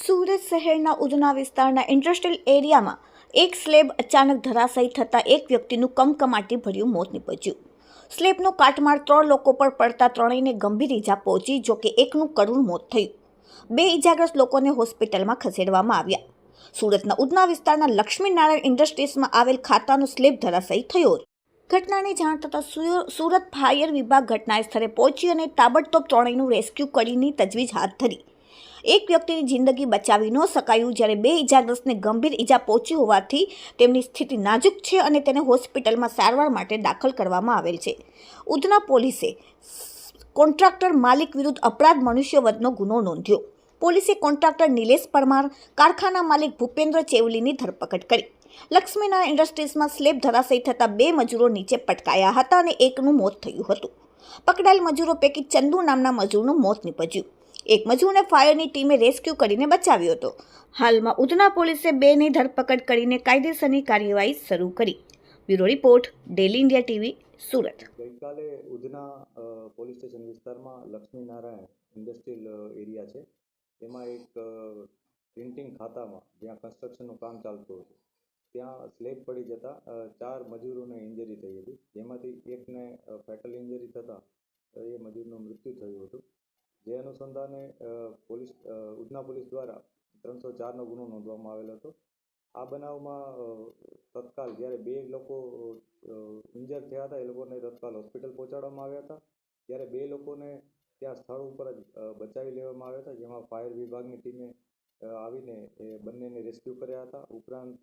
સુરત શહેરના ઉધના વિસ્તારના ઇન્ડસ્ટ્રીયલ એરિયામાં એક સ્લેબ અચાનક ધરાશાયી થતાં એક વ્યક્તિનું કમકમાટી ભર્યું મોત નીપજ્યું. સ્લેબનો કાટમાળ ત્રણ લોકો પર પડતા ત્રણેયને ગંભીર ઈજા પહોંચી જોકે એકનું કરુણ મોત થયું. બે ઈજાગ્રસ્ત લોકોને હોસ્પિટલમાં ખસેડવામાં આવ્યા. સુરતના ઉધના વિસ્તારના લક્ષ્મીનારાયણ ઇન્ડસ્ટ્રીઝમાં આવેલ ખાતાનો સ્લેબ ધરાશાયી થયો. ઘટનાની જાણ થતાં સુરત ફાયર વિભાગ ઘટના સ્થળે પહોંચી અને તાબડતોબ ત્રણેયનું રેસ્ક્યુ કરીને તજવીજ હાથ ધરી. એક વ્યક્તિની જિંદગી બચાવી ન શકાયું જ્યારે બે ઇજાગ્રસ્તને ગંભીર ઈજા પહોંચી હોવાથી તેમની સ્થિતિ નાજુક છે અને તેને હોસ્પિટલમાં સારવાર માટે દાખલ કરવામાં આવેલ છે. ઉધના પોલીસે કોન્ટ્રાક્ટર માલિક વિરુદ્ધ અપરાધ મનુષ્યવધનો ગુનો નોંધ્યો. પોલીસે કોન્ટ્રાક્ટર નિલેશ પરમાર, કારખાના માલિક ભૂપેન્દ્ર ચેવલીની ધરપકડ કરી. લક્ષ્મીનારાયણ ઇન્ડસ્ટ્રીઝમાં સ્લેબ ધરાશયી થતાં બે મજૂરો નીચે પટકાયા હતા અને એકનું મોત થયું હતું. પકડાયેલ મજૂરો પૈકી ચંદુ નામના મજૂરનું મોત નીપજ્યું. એક મજૂરને ફાયરની ટીમે રેસ્ક્યુ કરીને બચાવ્યો હતો. હાલમાં ઉધના પોલીસે બેની ધરપકડ કરીને કાયદેસરની કાર્યવાહી શરૂ કરી. Bureau report daily India TV Surat. ગઈકાલે ઉધના પોલીસ સ્ટેશન વિસ્તારમાં લક્ષ્મીનારાયણ ઇન્ડસ્ટ્રીયલ અ, એરિયા છે. એમાં એક પ્રિન્ટિંગ ખાતામાં જ્યાં કન્સ્ટ્રક્શનનું કામ ચાલતું હતું ત્યાં સ્લેબ પડી જતાં ચાર મજૂરોને ઇન્જરી થઈ હતી. જેમાંથી એકને ફેટલ ઇન્જરી થતાં એ મજૂરનું મૃત્યુ થયું હતું. જે અનુસંધાને પોલીસ ઉધના પોલીસ દ્વારા ત્રણસો ચારનો ગુનો નોંધવામાં આવેલો હતો. આ બનાવમાં તત્કાલ જ્યારે બે લોકો ઇન્જર થયા હતા, એ લોકોને તત્કાલ હોસ્પિટલ પહોંચાડવામાં આવ્યા હતા. ત્યારે બે લોકોને ત્યાં સ્થળ ઉપર જ બચાવી લેવામાં આવ્યા હતા, જેમાં ફાયર વિભાગની ટીમે આવીને એ બંનેને રેસ્ક્યુ કર્યા હતા. ઉપરાંત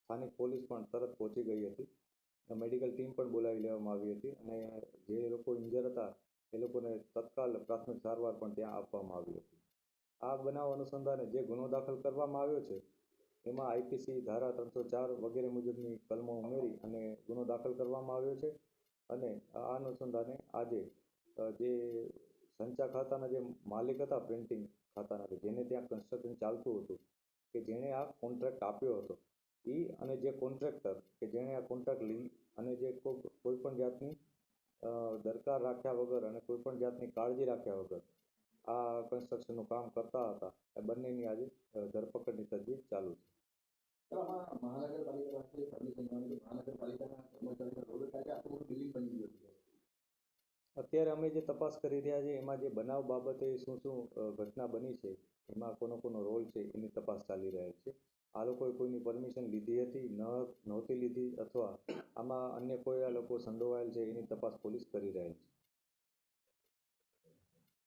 સ્થાનિક પોલીસ પણ તરત પહોંચી ગઈ હતી. મેડિકલ ટીમ પણ બોલાવી લેવામાં આવી હતી અને જે લોકો ઇન્જર હતા એ લોકોને તત્કાલ પ્રાથમિક સારવાર પણ ત્યાં આપવામાં આવી હતી. આ બનાવ અનુસંધાને જે ગુનો દાખલ કરવામાં આવ્યો છે, એમાં આઈપીસી ધારા ત્રણસો ચાર વગેરે મુજબની કલમો ઉમેરી અને ગુનો દાખલ કરવામાં આવ્યો છે. અને આ અનુસંધાને આજે જે સંચા ખાતાના જે માલિક હતા પ્રિન્ટિંગ ખાતાના જેને ત્યાં કન્સ્ટ્રક્શન ચાલતું હતું, કે જેણે આ કોન્ટ્રાક્ટ આપ્યો હતો એ અને જે કોન્ટ્રાક્ટર કે જેણે આ કોન્ટ્રાક્ટ લીધી, અને જે કોઈ પણ જાતની દરકાર રાખ્યા વગર અને કોઈ પણ જાતની કાળજી રાખ્યા વગર આ કન્સ્ટ્રક્શનનું કામ કરતા હતા. એ બંનેની આજે ધરપકડની તજવીજ ચાલુ છે. છે છે અત્યારે અમે જે તપાસ કરી રહ્યા છીએ એમાં જે બનાવ બાબતે શું શું ઘટના બની છે એમાં કોનો કોનો રોલ છે એની તપાસ ચાલી રહેલ છે. આ લોકોએ કોઈની પરમિશન લીધી હતી, ન, નહોતી લીધી અથવા આમાં અન્ય કોઈ આ લોકો સંડોવાયેલ છે એની તપાસ પોલીસ કરી રહેલ છે.